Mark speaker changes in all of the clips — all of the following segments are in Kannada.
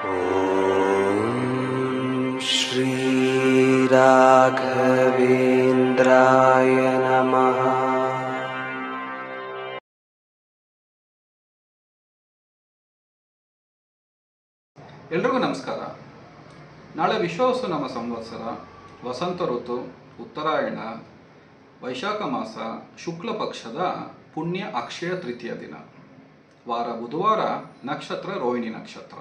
Speaker 1: ॐ श्रीराघवेन्द्राय नमः
Speaker 2: ಎಲ್ರಿಗೂ ನಮಸ್ಕಾರ ನಾಳೆ ವಿಶ್ವಾವಸು ನಮ್ಮ ಸಂವತ್ಸರ ವಸಂತ ಋತು ಉತ್ತರಾಯಣ ವೈಶಾಖ ಮಾಸ ಶುಕ್ಲ ಪಕ್ಷದ ಪುಣ್ಯ ಅಕ್ಷಯ ತೃತೀಯ ದಿನ ವಾರ ಬುಧವಾರ ನಕ್ಷತ್ರ ರೋಹಿಣಿ ನಕ್ಷತ್ರ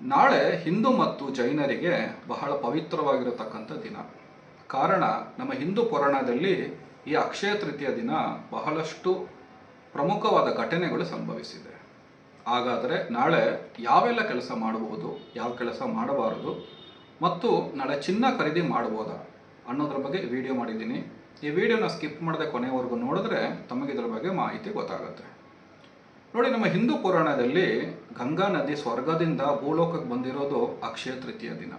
Speaker 2: ನಾಳೆ ಹಿಂದೂ ಮತ್ತು ಜೈನರಿಗೆ ಬಹಳ ಪವಿತ್ರವಾಗಿರತಕ್ಕಂಥ ದಿನ. ಕಾರಣ, ನಮ್ಮ ಹಿಂದೂ ಪುರಾಣದಲ್ಲಿ ಈ ಅಕ್ಷಯ ತೃತೀಯ ದಿನ ಬಹಳಷ್ಟು ಪ್ರಮುಖವಾದ ಘಟನೆಗಳು ಸಂಭವಿಸಿದೆ. ಹಾಗಾದರೆ ನಾಳೆ ಯಾವೆಲ್ಲ ಕೆಲಸ ಮಾಡಬಹುದು, ಯಾವ ಕೆಲಸ ಮಾಡಬಾರದು ಮತ್ತು ನಾಳೆ ಚಿನ್ನ ಖರೀದಿ ಮಾಡ್ಬೋದಾ ಅನ್ನೋದ್ರ ಬಗ್ಗೆ ವಿಡಿಯೋ ಮಾಡಿದ್ದೀನಿ. ಈ ವಿಡಿಯೋನ ಸ್ಕಿಪ್ ಮಾಡದೆ ಕೊನೆವರೆಗೂ ನೋಡಿದ್ರೆ ತಮಗೆ ಇದರ ಬಗ್ಗೆ ಮಾಹಿತಿ ಗೊತ್ತಾಗುತ್ತೆ. ನೋಡಿ, ನಮ್ಮ ಹಿಂದೂ ಪುರಾಣದಲ್ಲಿ ಗಂಗಾ ನದಿ ಸ್ವರ್ಗದಿಂದ ಭೂಲೋಕಕ್ಕೆ ಬಂದಿರೋದು ಅಕ್ಷಯ ತೃತೀಯ ದಿನ.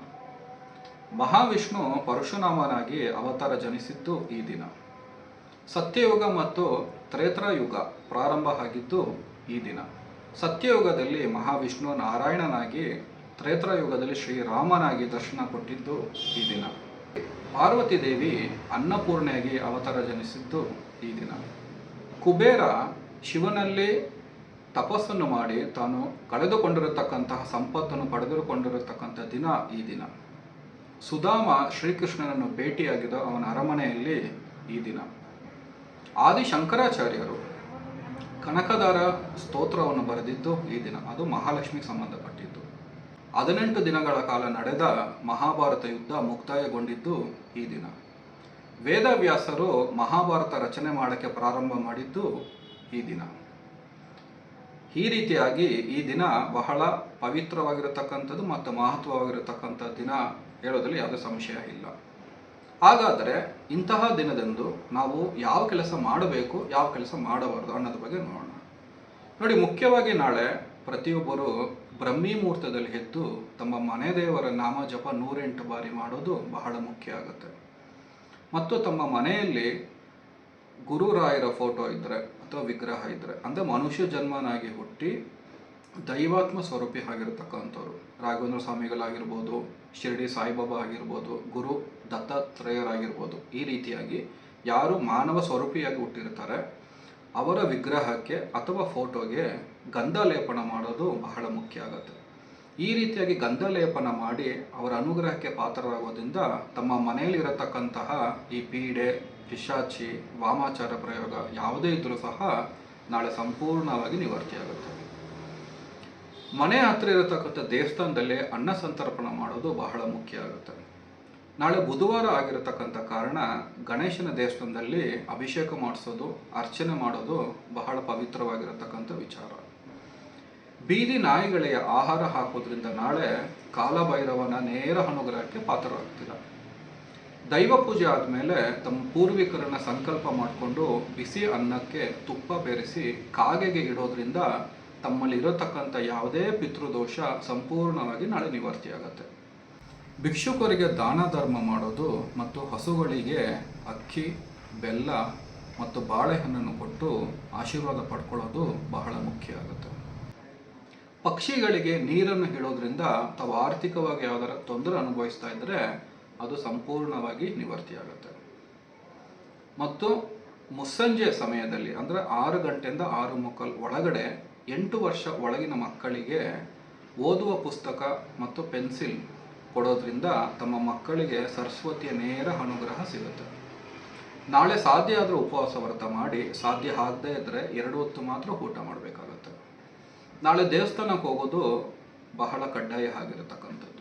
Speaker 2: ಮಹಾವಿಷ್ಣು ಪರಶುನಾಮನಾಗಿ ಅವತಾರ ಜನಿಸಿದ್ದು ಈ ದಿನ. ಸತ್ಯಯುಗ ಮತ್ತು ತ್ರೇತಾಯುಗ ಪ್ರಾರಂಭ ಆಗಿದ್ದು ಈ ದಿನ. ಸತ್ಯಯುಗದಲ್ಲಿ ಮಹಾವಿಷ್ಣು ನಾರಾಯಣನಾಗಿ ತ್ರೇತಾಯುಗದಲ್ಲಿ ಶ್ರೀರಾಮನಾಗಿ ದರ್ಶನ ಕೊಟ್ಟಿದ್ದು ಈ ದಿನ. ಪಾರ್ವತಿ ದೇವಿ ಅನ್ನಪೂರ್ಣೆಯಾಗಿ ಅವತಾರ ಜನಿಸಿದ್ದು ಈ ದಿನ. ಕುಬೇರ ಶಿವನಲ್ಲಿ ತಪಸ್ಸನ್ನು ಮಾಡಿ ತಾನು ಕಳೆದುಕೊಂಡಿರತಕ್ಕಂತಹ ಸಂಪತ್ತನ್ನು ಪಡೆದುಕೊಂಡಿರತಕ್ಕಂಥ ದಿನ ಈ ದಿನ. ಸುಧಾಮ ಶ್ರೀಕೃಷ್ಣನನ್ನು ಭೇಟಿಯಾಗಿದ್ದ ಅವನ ಅರಮನೆಯಲ್ಲಿ ಈ ದಿನ. ಆದಿ ಶಂಕರಾಚಾರ್ಯರು ಕನಕದಾರ ಸ್ತೋತ್ರವನ್ನು ಬರೆದಿದ್ದು ಈ ದಿನ. ಅದು ಮಹಾಲಕ್ಷ್ಮಿಗೆ ಸಂಬಂಧಪಟ್ಟಿದ್ದು. ಹದಿನೆಂಟು ದಿನಗಳ ಕಾಲ ನಡೆದ ಮಹಾಭಾರತ ಯುದ್ಧ ಮುಕ್ತಾಯಗೊಂಡಿದ್ದು ಈ ದಿನ. ವೇದವ್ಯಾಸರು ಮಹಾಭಾರತ ರಚನೆ ಮಾಡೋಕ್ಕೆ ಪ್ರಾರಂಭ ಮಾಡಿದ್ದು ಈ ದಿನ. ಈ ರೀತಿಯಾಗಿ ಈ ದಿನ ಬಹಳ ಪವಿತ್ರವಾಗಿರತಕ್ಕಂಥದ್ದು ಮತ್ತು ಮಹತ್ವವಾಗಿರತಕ್ಕಂಥ ದಿನ ಹೇಳೋದ್ರಲ್ಲಿ ಯಾವುದೇ ಸಂಶಯ ಇಲ್ಲ. ಹಾಗಾದರೆ ಇಂತಹ ದಿನದಂದು ನಾವು ಯಾವ ಕೆಲಸ ಮಾಡಬೇಕು, ಯಾವ ಕೆಲಸ ಮಾಡಬಾರ್ದು ಅನ್ನೋದ್ರ ಬಗ್ಗೆ ನೋಡೋಣ. ನೋಡಿ, ಮುಖ್ಯವಾಗಿ ನಾಳೆ ಪ್ರತಿಯೊಬ್ಬರು ಬ್ರಹ್ಮಿ ಮುಹೂರ್ತದಲ್ಲಿ ಎದ್ದು ತಮ್ಮ ಮನೆ ದೇವರ ನಾಮ ಜಪ ನೂರೆಂಟು ಬಾರಿ ಮಾಡೋದು ಬಹಳ ಮುಖ್ಯ ಆಗುತ್ತೆ. ಮತ್ತು ತಮ್ಮ ಮನೆಯಲ್ಲಿ ಗುರುರಾಯರ ಫೋಟೋ ಇದ್ದರೆ ಅಥವಾ ವಿಗ್ರಹ ಇದ್ದರೆ ಅಂದರೆ ಮನುಷ್ಯ ಜನ್ಮನಾಗಿ ಹುಟ್ಟಿ ದೈವಾತ್ಮ ಸ್ವರೂಪಿ ಆಗಿರತಕ್ಕಂಥವ್ರು. ರಾಘವೇಂದ್ರ ಸ್ವಾಮಿಗಳಾಗಿರ್ಬೋದು, ಶಿರಡಿ ಸಾಯಿಬಾಬಾ ಆಗಿರ್ಬೋದು, ಗುರು ದತ್ತಾತ್ರೇಯರಾಗಿರ್ಬೋದು, ಈ ರೀತಿಯಾಗಿ ಯಾರು ಮಾನವ ಸ್ವರೂಪಿಯಾಗಿ ಹುಟ್ಟಿರ್ತಾರೆ, ಅವರ ವಿಗ್ರಹಕ್ಕೆ ಅಥವಾ ಫೋಟೋಗೆ ಗಂಧ ಲೇಪನ ಮಾಡೋದು ಬಹಳ ಮುಖ್ಯ ಆಗುತ್ತೆ. ಈ ರೀತಿಯಾಗಿ ಗಂಧ ಲೇಪನ ಮಾಡಿ ಅವರ ಅನುಗ್ರಹಕ್ಕೆ ಪಾತ್ರರಾಗೋದ್ರಿಂದ ತಮ್ಮ ಮನೆಯಲ್ಲಿರತಕ್ಕಂತಹ ಈ ಪೀಡೆ ಪಿಶಾಚಿ, ವಾಮಾಚಾರ ಪ್ರಯೋಗ ಯಾವುದೇ ಇದ್ದರೂ ಸಹ ನಾಳೆ ಸಂಪೂರ್ಣವಾಗಿ ನಿವರ್ತಿಯಾಗುತ್ತೆ ಮನೆ ಹತ್ರ ಇರತಕ್ಕಂಥ ದೇವಸ್ಥಾನದಲ್ಲಿ ಅನ್ನ ಸಂತರ್ಪಣ ಮಾಡೋದು ಬಹಳ ಮುಖ್ಯ ಆಗುತ್ತೆ ನಾಳೆ ಬುಧವಾರ ಆಗಿರತಕ್ಕಂಥ ಕಾರಣ ಗಣೇಶನ ದೇವಸ್ಥಾನದಲ್ಲಿ ಅಭಿಷೇಕ ಮಾಡಿಸೋದು, ಅರ್ಚನೆ ಮಾಡೋದು ಬಹಳ ಪವಿತ್ರವಾಗಿರತಕ್ಕಂಥ ವಿಚಾರ. ಬೀದಿ ನಾಯಿಗಳಿಗೆ ಆಹಾರ ಹಾಕೋದ್ರಿಂದ ನಾಳೆ ಕಾಲಭೈರವನ ನೇರ ಅನುಗ್ರಹಕ್ಕೆ ಪಾತ್ರರಾಗ್ತೀರ. ದೈವ ಪೂಜೆ ಆದಮೇಲೆ ತಮ್ಮ ಪೂರ್ವಿಕರನ್ನ ಸಂಕಲ್ಪ ಮಾಡಿಕೊಂಡು ಬಿಸಿ ಅನ್ನಕ್ಕೆ ತುಪ್ಪ ಬೆರೆಸಿ ಕಾಗೆಗೆ ಇಡೋದ್ರಿಂದ ತಮ್ಮಲ್ಲಿ ಇರತಕ್ಕಂಥ ಯಾವುದೇ ಪಿತೃದೋಷ ಸಂಪೂರ್ಣವಾಗಿ ನಾಳೆ ನಿವರ್ತಿಯಾಗತ್ತೆ ಭಿಕ್ಷುಕರಿಗೆ ದಾನ ಧರ್ಮ ಮಾಡೋದು ಮತ್ತು ಹಸುಗಳಿಗೆ ಅಕ್ಕಿ, ಬೆಲ್ಲ ಮತ್ತು ಬಾಳೆಹಣ್ಣನ್ನು ಕೊಟ್ಟು ಆಶೀರ್ವಾದ ಪಡ್ಕೊಳ್ಳೋದು ಬಹಳ ಮುಖ್ಯ ಆಗುತ್ತೆ. ಪಕ್ಷಿಗಳಿಗೆ ನೀರನ್ನು ಹೇಳೋದ್ರಿಂದ ತಾವು ಆರ್ಥಿಕವಾಗಿ ಯಾವ್ದಾರ ತೊಂದರೆ ಅನುಭವಿಸ್ತಾ ಇದ್ದರೆ ಅದು ಸಂಪೂರ್ಣವಾಗಿ ನಿವರ್ತಿಯಾಗುತ್ತೆ. ಮತ್ತು ಮುಸ್ಸಂಜೆ ಸಮಯದಲ್ಲಿ, ಅಂದರೆ ಆರು ಗಂಟೆಯಿಂದ ಆರು ಮುಕ್ಕಲ್ ಒಳಗಡೆ ಎಂಟು ವರ್ಷ ಒಳಗಿನ ಮಕ್ಕಳಿಗೆ ಓದುವ ಪುಸ್ತಕ ಮತ್ತು ಪೆನ್ಸಿಲ್ ಕೊಡೋದ್ರಿಂದ ತಮ್ಮ ಮಕ್ಕಳಿಗೆ ಸರಸ್ವತಿಯ ನೇರ ಅನುಗ್ರಹ ಸಿಗುತ್ತೆ. ನಾಳೆ ಸಾಧ್ಯ ಆದರೂ ಉಪವಾಸ ವ್ರತ ಮಾಡಿ, ಸಾಧ್ಯ ಆಗದೇ ಇದ್ದರೆ ಎರಡು ಹೊತ್ತು ಮಾತ್ರ ಊಟ ಮಾಡಬೇಕಾಗುತ್ತೆ. ನಾಳೆ ದೇವಸ್ಥಾನಕ್ಕೆ ಹೋಗೋದು ಬಹಳ ಕಡ್ಡಾಯ ಆಗಿರತಕ್ಕಂಥದ್ದು.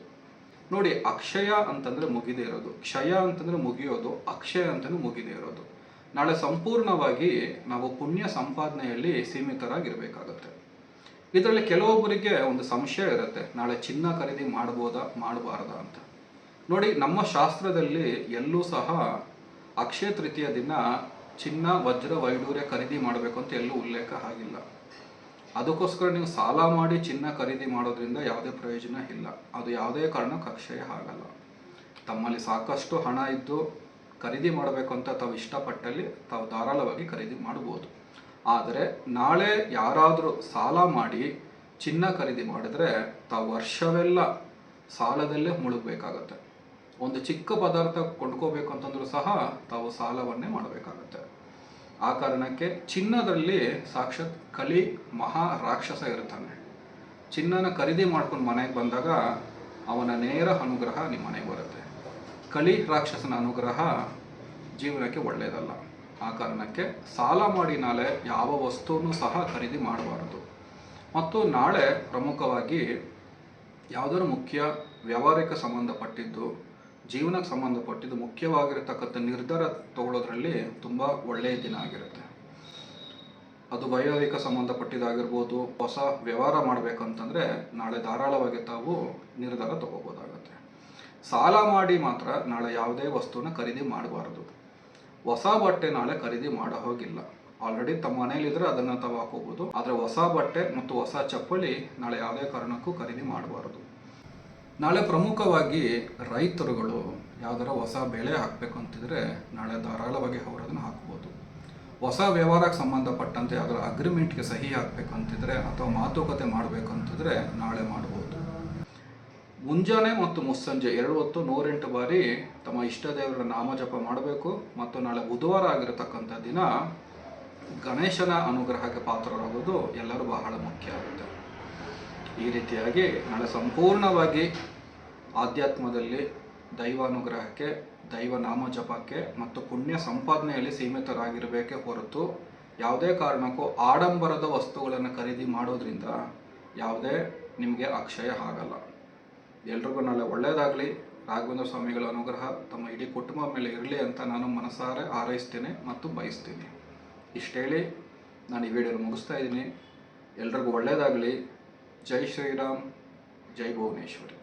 Speaker 2: ನೋಡಿ, ಅಕ್ಷಯ ಅಂತಂದ್ರೆ ಮುಗಿದೇ ಇರೋದು. ಕ್ಷಯ ಅಂತಂದ್ರೆ ಮುಗಿಯೋದು, ಅಕ್ಷಯ ಅಂತಂದ್ರೆ ಮುಗಿದೇ ಇರೋದು. ನಾಳೆ ಸಂಪೂರ್ಣವಾಗಿ ನಾವು ಪುಣ್ಯ ಸಂಪಾದನೆಯಲ್ಲಿ ಸೀಮಿತರಾಗಿರ್ಬೇಕಾಗತ್ತೆ. ಇದರಲ್ಲಿ ಕೆಲವೊಬ್ಬರಿಗೆ ಒಂದು ಸಂಶಯ ಇರುತ್ತೆ. ನಾಳೆ ಚಿನ್ನ ಖರೀದಿ ಮಾಡ್ಬೋದಾ, ಮಾಡಬಾರ್ದಾ ಅಂತ. ನೋಡಿ, ನಮ್ಮ ಶಾಸ್ತ್ರದಲ್ಲಿ ಎಲ್ಲೂ ಸಹ ಅಕ್ಷಯ ತೃತೀಯ ದಿನ ಚಿನ್ನ, ವಜ್ರ, ವೈಡೂರ್ಯ ಖರೀದಿ ಮಾಡಬೇಕು ಅಂತ ಎಲ್ಲೂ ಉಲ್ಲೇಖ ಆಗಿಲ್ಲ. ಅದಕ್ಕೋಸ್ಕರ ನೀವು ಸಾಲ ಮಾಡಿ ಚಿನ್ನ ಖರೀದಿ ಮಾಡೋದ್ರಿಂದ ಯಾವುದೇ ಪ್ರಯೋಜನ ಇಲ್ಲ. ಅದು ಯಾವುದೇ ಕಾರಣ ಅಕ್ಷಯ ಆಗಲ್ಲ. ತಮ್ಮಲ್ಲಿ ಸಾಕಷ್ಟು ಹಣ ಇದ್ದು ಖರೀದಿ ಮಾಡಬೇಕು ಅಂತ ತಾವು ಇಷ್ಟಪಟ್ಟಲ್ಲಿ ತಾವು ಧಾರಾಳವಾಗಿ ಖರೀದಿ ಮಾಡ್ಬೋದು. ಆದರೆ ನಾಳೆ ಯಾರಾದರೂ ಸಾಲ ಮಾಡಿ ಚಿನ್ನ ಖರೀದಿ ಮಾಡಿದ್ರೆ ತಾವು ವರ್ಷವೆಲ್ಲ ಸಾಲದಲ್ಲೇ ಮುಳುಗಬೇಕಾಗತ್ತೆ. ಒಂದು ಚಿಕ್ಕ ಪದಾರ್ಥ ಕೊಂಡ್ಕೋಬೇಕು ಅಂತಂದ್ರೂ ಸಹ ತಾವು ಸಾಲವನ್ನೇ ಮಾಡಬೇಕಾಗತ್ತೆ. ಆ ಕಾರಣಕ್ಕೆ ಚಿನ್ನದಲ್ಲಿ ಸಾಕ್ಷಾತ್ ಕಲಿ ಮಹಾ ರಾಕ್ಷಸ ಇರ್ತಾನೆ ಚಿನ್ನನ ಖರೀದಿ ಮಾಡ್ಕೊಂಡು ಮನೆಗೆ ಬಂದಾಗ ಅವನ ನೇರ ಅನುಗ್ರಹ ನಿಮ್ಮ ಮನೆಗೆ ಬರುತ್ತೆ. ಕಲಿ ರಾಕ್ಷಸನ ಅನುಗ್ರಹ ಜೀವನಕ್ಕೆ ಒಳ್ಳೆಯದಲ್ಲ. ಆ ಕಾರಣಕ್ಕೆ ಸಾಲ ಮಾಡಿ ನಾಳೆ ಯಾವ ವಸ್ತುವನ್ನು ಸಹ ಖರೀದಿ ಮಾಡಬಾರದು. ಮತ್ತು ನಾಳೆ ಪ್ರಮುಖವಾಗಿ ಯಾವುದಾದ್ರು ಮುಖ್ಯ ವ್ಯಾವಹಾರಿಕ ಸಂಬಂಧಪಟ್ಟಿದ್ದು ಜೀವನಕ್ಕೆ ಸಂಬಂಧಪಟ್ಟಿದ್ದು ಮುಖ್ಯವಾಗಿರತಕ್ಕಂಥ ನಿರ್ಧಾರ ತಗೊಳ್ಳೋದ್ರಲ್ಲಿ ತುಂಬ ಒಳ್ಳೆಯ ದಿನ ಆಗಿರುತ್ತೆ. ಅದು ವೈವಾಹಿಕ ಸಂಬಂಧಪಟ್ಟಿದ್ದಾಗಿರ್ಬೋದು, ಹೊಸ ವ್ಯವಹಾರ ಮಾಡಬೇಕಂತಂದರೆ ನಾಳೆ ಧಾರಾಳವಾಗಿ ತಾವು ನಿರ್ಧಾರ ತಗೋಬೋದಾಗತ್ತೆ. ಸಾಲ ಮಾಡಿ ಮಾತ್ರ ನಾಳೆ ಯಾವುದೇ ವಸ್ತುನ ಖರೀದಿ ಮಾಡಬಾರ್ದು. ಹೊಸ ಬಟ್ಟೆ ನಾಳೆ ಖರೀದಿ ಮಾಡೋ ಹೋಗಿಲ್ಲ. ಆಲ್ರೆಡಿ ತಮ್ಮ ಮನೇಲಿದ್ರೆ ಅದನ್ನು ತಾವು ಹಾಕೋಬೋದು. ಆದರೆ ಹೊಸ ಬಟ್ಟೆ ಮತ್ತು ಹೊಸ ಚಪ್ಪಲಿ ನಾಳೆ ಯಾವುದೇ ಕಾರಣಕ್ಕೂ ಖರೀದಿ ಮಾಡಬಾರ್ದು. ನಾಳೆ ಪ್ರಮುಖವಾಗಿ ರೈತರುಗಳು ಯಾವ್ದಾರ ಹೊಸ ಬೆಳೆ ಹಾಕಬೇಕು ಅಂತಿದ್ರೆ ನಾಳೆ ಧಾರಾಳವಾಗಿ ಅವರು ಅದನ್ನು ಹಾಕ್ಬೋದು. ಹೊಸ ವ್ಯವಹಾರಕ್ಕೆ ಸಂಬಂಧಪಟ್ಟಂತೆ ಯಾವ್ದಾರ ಅಗ್ರಿಮೆಂಟ್ಗೆ ಸಹಿ ಹಾಕಬೇಕು ಅಂತಿದ್ರೆ ಅಥವಾ ಮಾತುಕತೆ ಮಾಡಬೇಕು ಅಂತಿದ್ರೆ ನಾಳೆ ಮಾಡ್ಬೋದು. ಮುಂಜಾನೆ ಮತ್ತು ಮುಸ್ಸಂಜೆ ಎರಡು ಹೊತ್ತು ನೂರೆಂಟು ಬಾರಿ ತಮ್ಮ ಇಷ್ಟ ದೇವರ ನಾಮಜಪ ಮಾಡಬೇಕು ಮತ್ತು ನಾಳೆ ಬುಧವಾರ ಆಗಿರತಕ್ಕಂಥ ದಿನ ಗಣೇಶನ ಅನುಗ್ರಹಕ್ಕೆ ಪಾತ್ರರಾಗೋದು ಎಲ್ಲರೂ ಬಹಳ ಮುಖ್ಯ. ಈ ರೀತಿಯಾಗಿ ನಾಳೆ ಸಂಪೂರ್ಣವಾಗಿ ಆಧ್ಯಾತ್ಮದಲ್ಲಿ ದೈವಾನುಗ್ರಹಕ್ಕೆ, ದೈವ ನಾಮಜಪಕ್ಕೆ ಮತ್ತು ಪುಣ್ಯ ಸಂಪಾದನೆಯಲ್ಲಿ ಸೀಮಿತರಾಗಿರಬೇಕೇ ಹೊರತು ಯಾವುದೇ ಕಾರಣಕ್ಕೂ ಆಡಂಬರದ ವಸ್ತುಗಳನ್ನು ಖರೀದಿ ಮಾಡೋದ್ರಿಂದ ಯಾವುದೇ ನಿಮಗೆ ಅಕ್ಷಯ ಆಗಲ್ಲ. ಎಲ್ರಿಗೂ ನಾಳೆ ಒಳ್ಳೆಯದಾಗಲಿ ರಾಘವೇಂದ್ರ ಸ್ವಾಮಿಗಳ ಅನುಗ್ರಹ ತಮ್ಮ ಇಡೀ ಕುಟುಂಬ ಮೇಲೆ ಇರಲಿ ಅಂತ ನಾನು ಮನಸಾರೆ ಹಾರೈಸ್ತೇನೆ ಮತ್ತು ಬಯಸ್ತೀನಿ. ಇಷ್ಟು ಹೇಳಿ ನಾನು ಈ ವಿಡಿಯೋನ ಮುಗಿಸ್ತಾ ಇದ್ದೀನಿ. ಎಲ್ರಿಗೂ ಒಳ್ಳೆಯದಾಗಲಿ జై శ్రీరామ్ జై భువనేశ్వరి